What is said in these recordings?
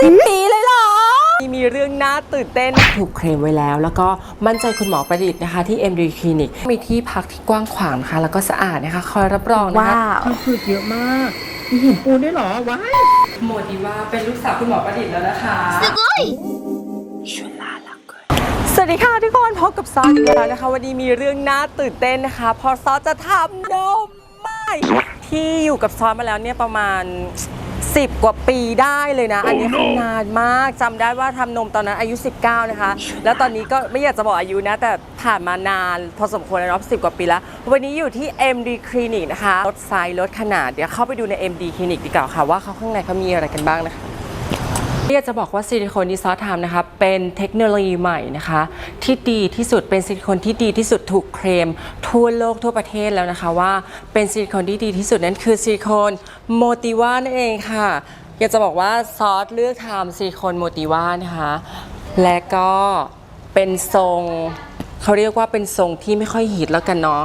สิบปีเลยเหรอมีเรื่องน่าตื่นเต้น ถูกเคลมไว้แล้ว แล้วก็มั่นใจคุณหมอประดิษฐ์นะคะที่ MD Clinic มีที่พักที่กว้างขวางนะคะแล้วก็สะอาดนะคะ คอยรับรองนะคะ ว้าวมันฝึกเยอะมาก มีหินปูนด้วยเหรอ ว้าย โมดีว่าเป็นลูกสาวคุณหมอประดิษฐ์แล้วนะคะสวัสดีค่ะทุกคนพบกับซอสอีกแล้วนะคะ วันนี้มีเรื่องน่าตื่นเต้นนะคะ พอซอสจะทำนมไม่ที่อยู่กับซอสมาแล้วเนี่ยประมาณ 10 กว่าปีได้เลยนะ อันนี้คือนานมากจำได้ว่าทำนมตอนนั้นอายุ 19 นะคะ แล้วตอนนี้ก็ไม่อยากจะบอกอายุนะ แต่ผ่านมานานพอสมควรแล้วเนาะ10 กว่าปีแล้ว วันนี้อยู่ที่ MD Clinic นะคะลดไซส์ลดขนาด เดี๋ยวเข้าไปดูใน MD Clinic ดีกว่าค่ะว่าเขาข้างในเขามีอะไรกันบ้างนะคะ อยากจะบอกว่าซิลิโคนที่ซอสทำนะคะเป็นเทคโนโลยีใหม่นะคะที่ดีที่สุดเป็นซิลิโคนที่ดีที่สุดถูกเคลมทั่วโลกทั่วประเทศแล้วนะคะว่าเป็นซิลิโคนที่ดีที่สุดนั่นคือซิลิโคนโมติว่านั่นเองค่ะอยากจะบอกว่าซอสเลือกทำซิลิโคนโมติว่านะคะและก็เป็นทรงเขาเรียกว่าเป็นทรงที่ไม่ค่อยฮิตแล้วกันเนาะ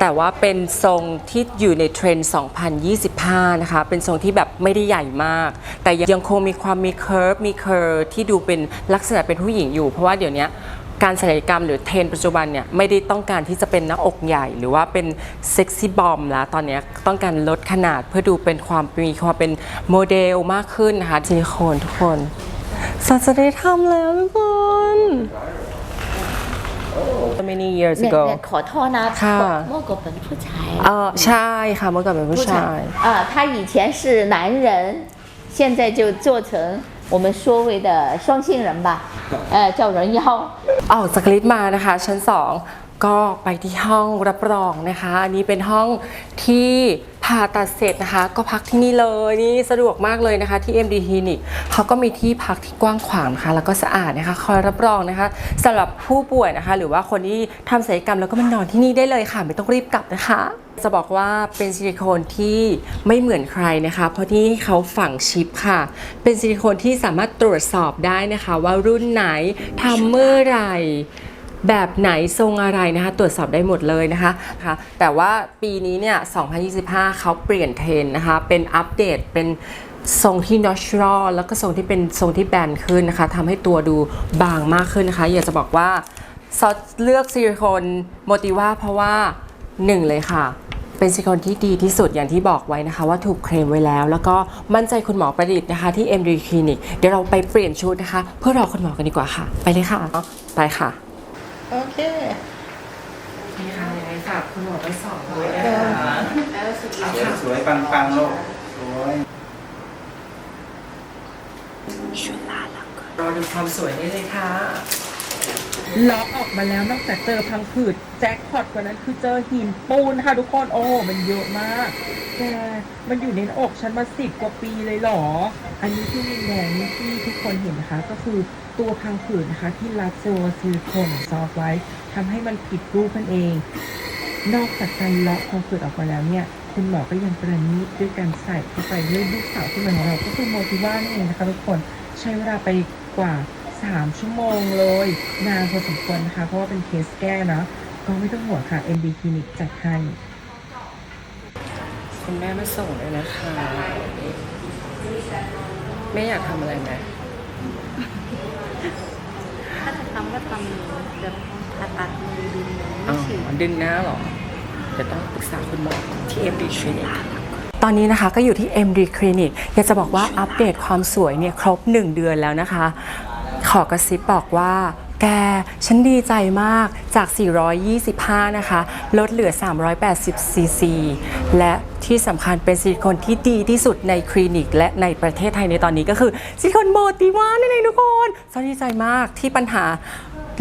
แต่ว่าเป็นทรงที่อยู่ในเทรนด์ 2025 นะคะ เป็นทรงที่แบบไม่ได้ใหญ่มาก แต่ยังคงมีความมีเคิร์ฟ มีเคอร์ที่ดูเป็นลักษณะเป็นผู้หญิงอยู่ เพราะว่าเดี๋ยวนี้การศัลยกรรมหรือเทรนปัจจุบันเนี่ยไม่ได้ต้องการที่จะเป็นหน้าอกใหญ่ หรือว่าเป็นเซ็กซี่บอมแล้วตอนนี้ต้องการลดขนาดเพื่อดูเป็นความมีความเป็นโมเดลมากขึ้นนะคะซิลิโคนทุกคนสัจะได้ทำแล้วทุกคน many years เนี่ย ago เนี่ยขอโทษนะ ค่ะ โมโกเป็นผู้ชาย เออใช่ค่ะเมื่อก่อนเป็นผู้ชาย 啊，他以前是男人，现在就做成我们所谓的双性人吧，呃，叫人妖。 ออกจากลิฟต์มานะคะ ชั้น 2 ก็ไปที่ห้องรับรองนะคะ อันนี้เป็นห้องที่ผ่าตัดเสร็จนะคะ ก็พักที่นี่เลยนี่สะดวกมากเลยนะคะ ที่ MD Clinic เขาก็มีที่พักที่กว้างขวางนะคะแล้วก็สะอาดนะคะ คอยรับรองนะคะสำหรับผู้ป่วยนะคะ หรือว่าคนที่ทำศัลยกรรมแล้วก็มานอนที่นี่ได้เลยค่ะ ไม่ต้องรีบกลับนะคะจะบอกว่าเป็นซิลิโคนที่ไม่เหมือนใครนะคะ เพราะที่เขาฝังชิปค่ะ เป็นซิลิโคนที่สามารถตรวจสอบได้นะคะ ว่ารุ่นไหนทำเมื่อไหร่ แบบไหนทรงอะไรนะคะตรวจสอบได้หมดเลยนะคะคะแต่ว่าปีนี้เนี่ย 2025 เขาเปลี่ยนเทรนนะคะ เป็นอัปเดตเป็นทรงที่ natural แล้วก็ทรงที่เป็นทรงที่แบนขึ้นนะคะทำให้ตัวดูบางมากขึ้นนะคะ อยากจะบอกว่าซอสเลือกซิลิโคนโมติว่าเพราะว่าหนึ่งเลยค่ะ เป็นซิลิโคนที่ดีที่สุดอย่างที่บอกไว้นะคะ ว่าถูกเคลมไว้แล้ว แล้วก็มั่นใจคุณหมอประดิษฐ์นะคะที่ MD Clinic เดี๋ยวเราไปเปลี่ยนชุดนะคะ เพื่อรอคุณหมอกันดีกว่าค่ะ ไปเลยค่ะ ไปค่ะ โอเคนี่ค่ะยังไงฝากคุณหมอไปสอบด้วยนะคะสวยปังปังๆโลกสวยรอดูความสวยได้เลยค่ะ ล็อกออกมาแล้วนอกจากเจอพังผืดแจ็คพอตกว่านั้นคือเจอหินปูนค่ะทุกคนโอ้โหมันเยอะมากแกมันอยู่ในอกฉันมาสิบกว่าปีเลยหรอ อันนี้ที่แดงนี่ที่ทุกคนเห็นนะคะ ก็คือตัวพังผืดนะคะ ที่รัดเซลล์ซิลิโคนซอฟไว้ทำให้มันผิดรูปนั่นเอง นอกจากการเลาะพังผืดออกมาแล้วเนี่ยคุณหมอก็ยังประณีตด้วยการใส่เข้าไปด้วยลูกสาวที่มันของเราก็คือโมทิว่านั่นเองนะคะทุกคนใช้เวลาไปกว่า 3 ชั่วโมงเลย นานพอสมควรนะคะ เพราะว่าเป็นเคสแก้เนอะก็ไม่ต้องห่วงค่ะ MD Clinic จัดให้คุณแม่มาส่งเลยนะคะแม่อยากทำอะไรไหมถ้าจะทำก็ทำแบบผ่าตัดมือดึงอ๋ไม่ฉีดอดึงหน้าเหรอเดี๋ยวต้องปรึกษาคุณหมอที่ MD Clinic ตอนนี้นะคะก็อยู่ที่ MD Clinic อยากจะบอกว่าอัปเดตความสวยเนี่ยครบ 1 เดือนแล้วนะคะ ขอกระซิบบอกว่า แก ฉันดีใจมากจาก 425 นะคะ ลดเหลือ 380 ซีซี และที่สำคัญเป็นซิลิโคนที่ดีที่สุดในคลินิก และในประเทศไทยในตอนนี้ก็คือซิลิโคนโมติวานั่นเองทุกคนฉันดีใจมากที่ปัญหา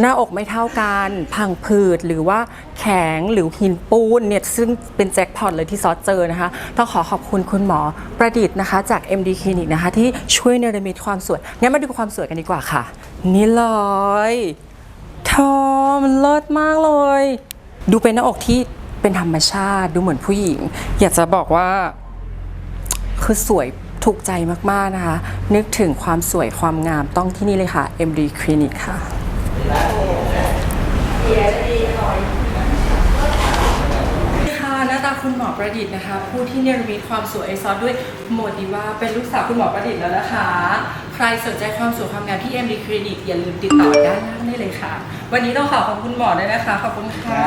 หน้าอกไม่เท่ากันพังผืดหรือว่าแข็งหรือหินปูนเนี่ยซึ่งเป็นแจ็คพอตเลยที่ซอสเจอนะคะต้องขอขอบคุณคุณหมอประดิษฐ์นะคะ จาก MD Clinic นะคะ ที่ช่วยเนรมิตความสวยงั้นมาดูความสวยกันดีกว่าค่ะ นี่เลยเธอมันเลิศมากเลย ดูเป็นหน้าอกที่เป็นธรรมชาติดูเหมือนผู้หญิง อยากจะบอกว่า คือสวยถูกใจมาก ๆ นะคะ นึกถึงความสวยความงามต้องที่นี่เลยค่ะ MD Clinic ค่ะ ค่ะหน้าตาคุณหมอประดิษฐ์นะคะ ผู้ที่เนรมิตความสวยไอซอสด้วยโมดีว่าเป็นลูกสาวคุณหมอประดิษฐ์แล้วนะคะ ใครสนใจความสวยความงามที่เอ็มดีคลินิกอย่าลืมติดต่อด้านล่างได้เลยค่ะ วันนี้ต้องขอขอบคุณหมอด้วยนะคะ ขอบคุณค่ะ